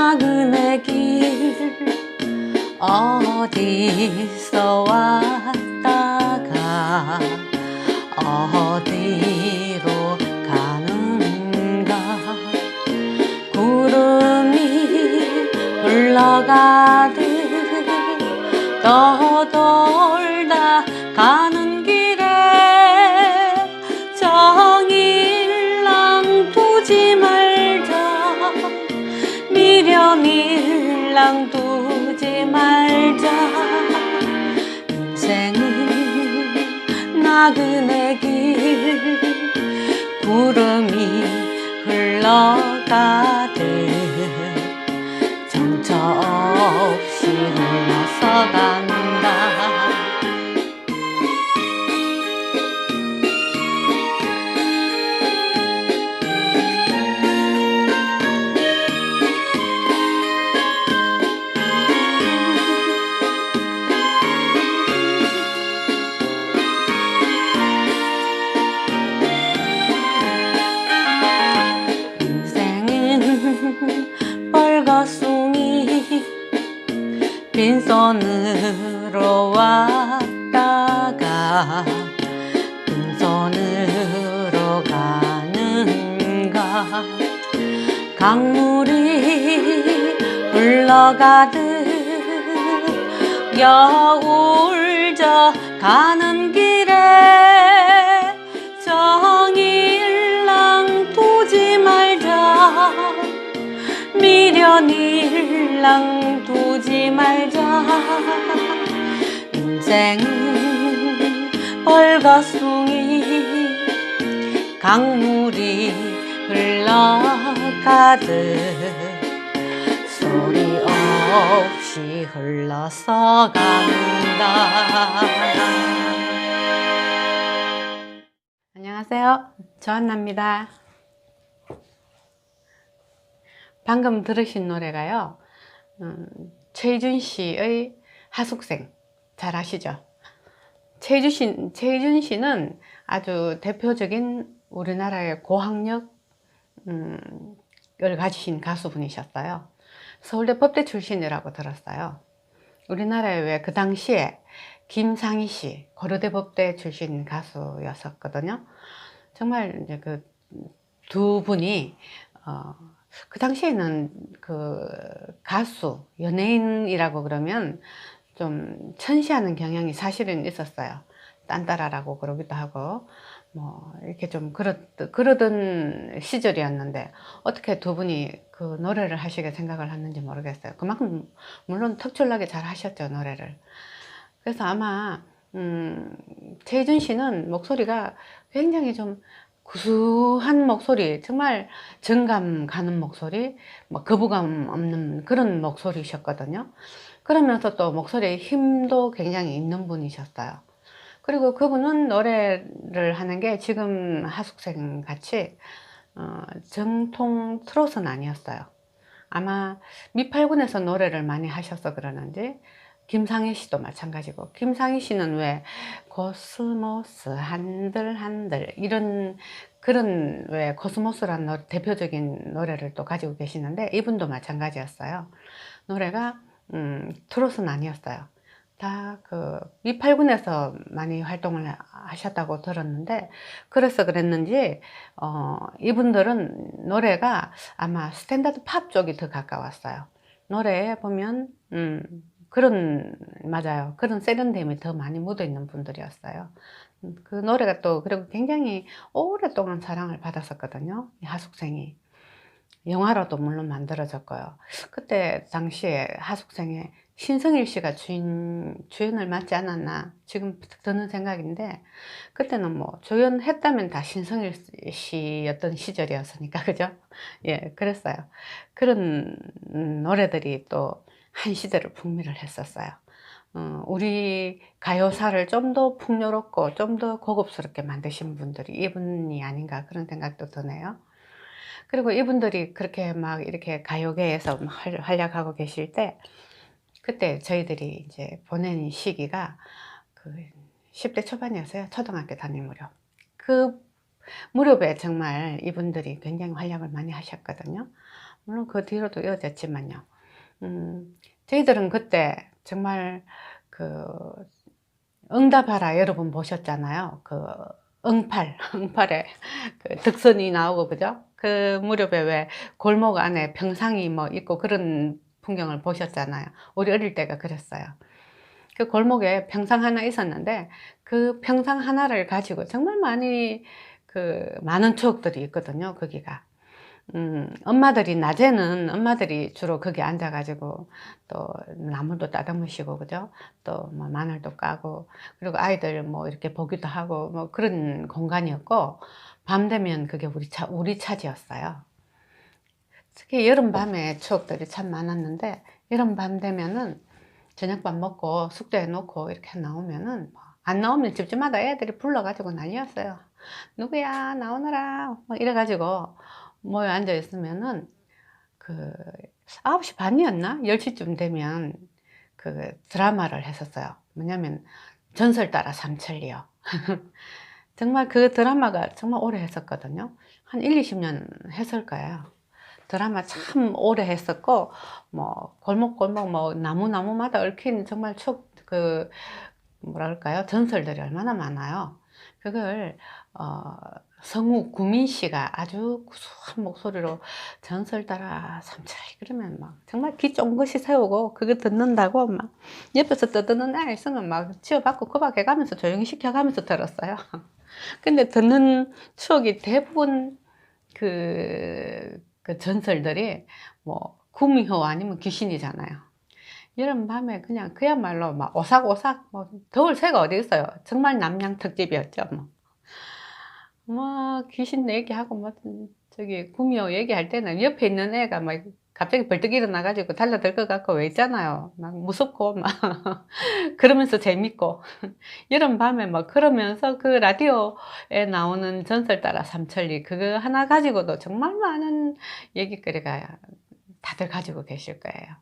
작은 애기 어디서 왔다가 어디로 가는가? 구름이 흘러가듯 떠돌다 가는 인생은 나그네 길 구름이 흘러가 빈손으로 왔다가 빈손으로 가는가? 강물이 흘러가듯 져 가는 길에 정일랑 두지 말자. 미련일랑 두지 말자 인생은 벌거숭이 강물이 흘러가듯 소리 없이 흘러서 간다. 안녕하세요. 조한나입니다. 방금 들으신 노래가요. 음, 최준 씨의 하숙생 잘 아시죠? 최준, 씨, 최준 씨는 아주 대표적인 우리나라의 고학력 음, 을 가지신 가수분이셨어요. 서울대 법대 출신이라고 들었어요. 우리나라에 왜 그 당시에 김상희 씨 고려대 법대 출신 가수였었거든요. 정말 이제 그 두 분이 어, 그 당시에는 그 가수 연예인이라고 그러면 좀 천시하는 경향이 사실은 있었어요. 딴따라라고 그러기도 하고 뭐 이렇게 좀 그러, 그러던 시절이었는데 어떻게 두 분이 그 노래를 하시게 생각을 했는지 모르겠어요. 그만큼 물론 특출나게 잘 하셨죠 노래를. 그래서 아마 음, 최준 씨는 목소리가 굉장히 좀 구수한 목소리, 정말 정감 가는 목소리, 뭐 거부감 없는 그런 목소리셨거든요. 그러면서 또 목소리에 힘도 굉장히 있는 분이셨어요. 그리고 그분은 노래를 하는 게 지금 하숙생 같이 어, 정통 트롯은 아니었어요. 아마 미팔군에서 노래를 많이 하셔서 그러는지 김상희 씨도 마찬가지고 김상희 씨는 왜 코스모스 한들 한들 이런 그런 왜 코스모스란 노, 대표적인 노래를 또 가지고 계시는데 이분도 마찬가지였어요. 노래가 음, 트롯은 아니었어요. 다그 미팔군에서 많이 활동을 하셨다고 들었는데 그래서 그랬는지 어, 이분들은 노래가 아마 스탠다드 팝 쪽이 더 가까웠어요. 노래에 보면 음, 그런 맞아요. 그런 세련됨이 더 많이 묻어 있는 분들이었어요. 음, 그 노래가 또 그리고 굉장히 오랫동안 사랑을 받았었거든요. 이 하숙생이 영화로도 물론 만들어졌고요. 그때 당시에 하숙생에 신성일 씨가 주인, 주연을 맡지 않았나 지금 드는 생각인데 그때는 뭐 조연했다면 다 신성일 씨였던 시절이었으니까 그죠? 예, 그랬어요. 그런 음, 노래들이 또 한 시대를 풍미를 했었어요. 어, 우리 가요사를 좀 더 풍요롭고 좀 더 고급스럽게 만드신 분들이 이분이 아닌가 그런 생각도 드네요. 그리고 이분들이 그렇게 막 이렇게 가요계에서 활약하고 계실 때 그때 저희들이 이제 보낸 시기가 그 10대 초반이었어요. 초등학교 다닐 무렵. 그 무렵에 정말 이분들이 굉장히 활약을 많이 하셨거든요. 물론 그 뒤로도 이어졌지만요. 음, 저희들은 그때 정말 그 응답하라 여러분 보셨잖아요. 그 응팔, 응팔에 그 득선이 나오고 그죠? 그 무렵에 왜 골목 안에 평상이 뭐 있고 그런 풍경을 보셨잖아요. 우리 어릴 때가 그랬어요. 그 골목에 평상 하나 있었는데 그 평상 하나를 가지고 정말 많이 그 많은 추억들이 있거든요. 거기가. 음, 엄마들이 낮에는 엄마들이 주로 거기 앉아가지고 또 나물도 따듬으시고 그죠? 또 뭐 마늘도 까고 그리고 아이들 뭐 이렇게 보기도 하고 뭐 그런 공간이었고 밤 되면 그게 우리 차 우리 차지였어요. 특히 여름 밤에 추억들이 참 많았는데 여름 밤 되면은 저녁밥 먹고 숙제해 놓고 이렇게 나오면은 뭐안 나오면 집집마다 애들이 불러가지고 난리였어요. 누구야 나오너라 뭐 이래가지고 모여 앉아 있으면은 그 9시 반이었나? 10시쯤 되면 그 드라마를 했었어요. 뭐냐면 전설 따라 삼천리요. 정말 그 드라마가 정말 오래 했었거든요. 한 1, 20년 했을 거예요. 드라마 참 오래 했었고 뭐 골목골목 뭐 나무나무마다 얽힌 정말 촉그 뭐랄까요 전설들이 얼마나 많아요. 그걸 어, 성우 구민 씨가 아주 구수한 목소리로 전설 따라 삼천리 그러면 막 정말 귀 쫑긋이 세우고 그거 듣는다고 막 옆에서 떠드는 애 있으면 막 치워받고 구박해가면서 조용히 시켜가면서 들었어요. 근데 듣는 추억이 대부분 그, 그 전설들이 뭐 구미호 아니면 귀신이잖아요. 여름 밤에 그냥 그야말로 막 오삭오삭 뭐 더울 새가 어디 있어요. 정말 남양 특집이었죠. 뭐. 뭐 귀신 얘기하고 뭐 저기 구미호 얘기할 때는 옆에 있는 애가 막 갑자기 벌떡 일어나가지고 달려들 것 같고 왜 있잖아요. 막 무섭고 막 그러면서 재밌고 여름 밤에 막 그러면서 그 라디오에 나오는 전설 따라 삼천리 그거 하나 가지고도 정말 많은 얘기거리가 다들 가지고 계실 거예요.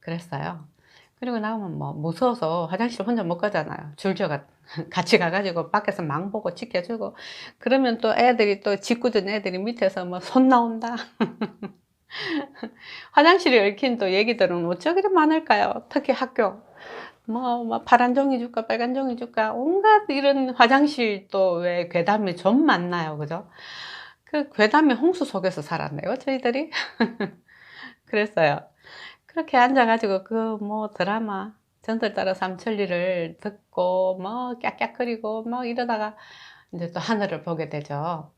그랬어요. 그리고 나오면 뭐 무서워서 화장실 혼자 못 가잖아요. 줄져가 같이 가가지고 밖에서 망 보고 지켜주고 그러면 또 애들이 또 짓궂은 애들이 밑에서 뭐 손 나온다. 화장실이 얽힌 또 얘기들은 어쩌기를 많을까요? 특히 학교. 뭐, 뭐 파란 종이 줄까 빨간 종이 줄까 온갖 이런 화장실 또 왜 괴담이 좀 많나요 그죠 그 괴담이 홍수 속에서 살았네요 저희들이 그랬어요 그렇게 앉아가지고 그 뭐 드라마 전설 따라 삼천리를 듣고 뭐 깍깍거리고 막 이러다가 이제 또 하늘을 보게 되죠.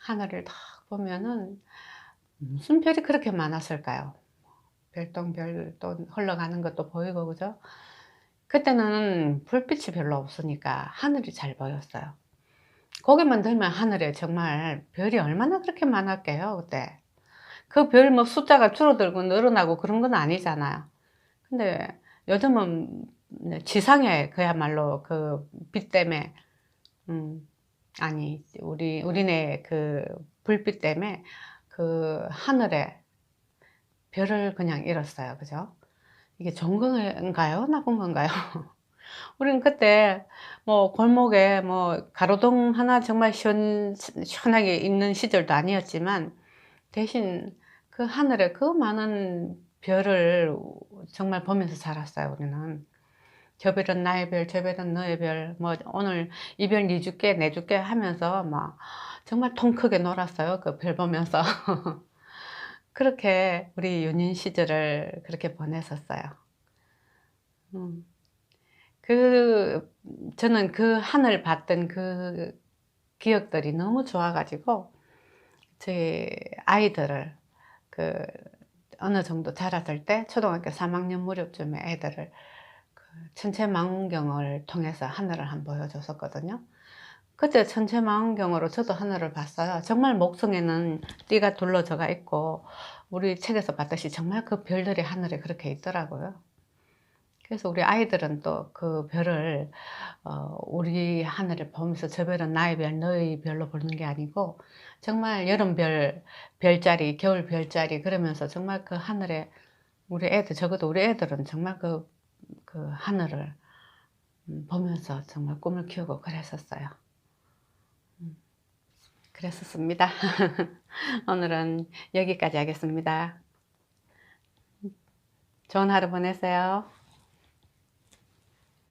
하늘을 딱 보면은 무슨 별이 그렇게 많았을까요? 별똥별 또 흘러가는 것도 보이고 그죠? 그때는 불빛이 별로 없으니까 하늘이 잘 보였어요. 고개만 들면 하늘에 정말 별이 얼마나 그렇게 많았게요 그때. 그 별 뭐 숫자가 줄어들고 늘어나고 그런 건 아니잖아요. 근데 요즘은 지상에 그야말로 그 빛 때문에 음 아니 우리 우리네 그 불빛 때문에 그 하늘에 별을 그냥 잃었어요. 그죠? 이게 좋은 건가요? 나쁜 건가요? 우리는 그때 뭐 골목에 뭐 가로등 하나 정말 시원, 시원하게 있는 시절도 아니었지만 대신 그 하늘에 그 많은 별을 정말 보면서 살았어요, 우리는. 저 별은 나의 별, 저 별은 너의 별, 뭐 오늘 이 별 니 줄게, 내 줄게 하면서 막 정말 통 크게 놀았어요, 그 별 보면서. 그렇게 우리 유년 시절을 그렇게 보냈었어요. 음. 그, 저는 그 하늘 봤던 그 기억들이 너무 좋아가지고, 제 아이들을 그 어느 정도 자랐을 때 초등학교 3학년 무렵쯤에 애들을 그 천체망원경을 통해서 하늘을 한번 보여줬었거든요. 그때 천체망원경으로 저도 하늘을 봤어요. 정말 목성에는 띠가 둘러져가 있고 우리 책에서 봤듯이 정말 그 별들이 하늘에 그렇게 있더라고요. 그래서 우리 아이들은 또 그 별을 어, 우리 하늘을 보면서 저 별은 나의 별, 너의 별로 보는 게 아니고 정말 여름별 별자리, 겨울 별자리 그러면서 정말 그 하늘에 우리 애들 적어도 우리 애들은 정말 그, 그 하늘을 음, 보면서 정말 꿈을 키우고 그랬었어요. 음, 그랬었습니다. 오늘은 여기까지 하겠습니다. 좋은 하루 보내세요.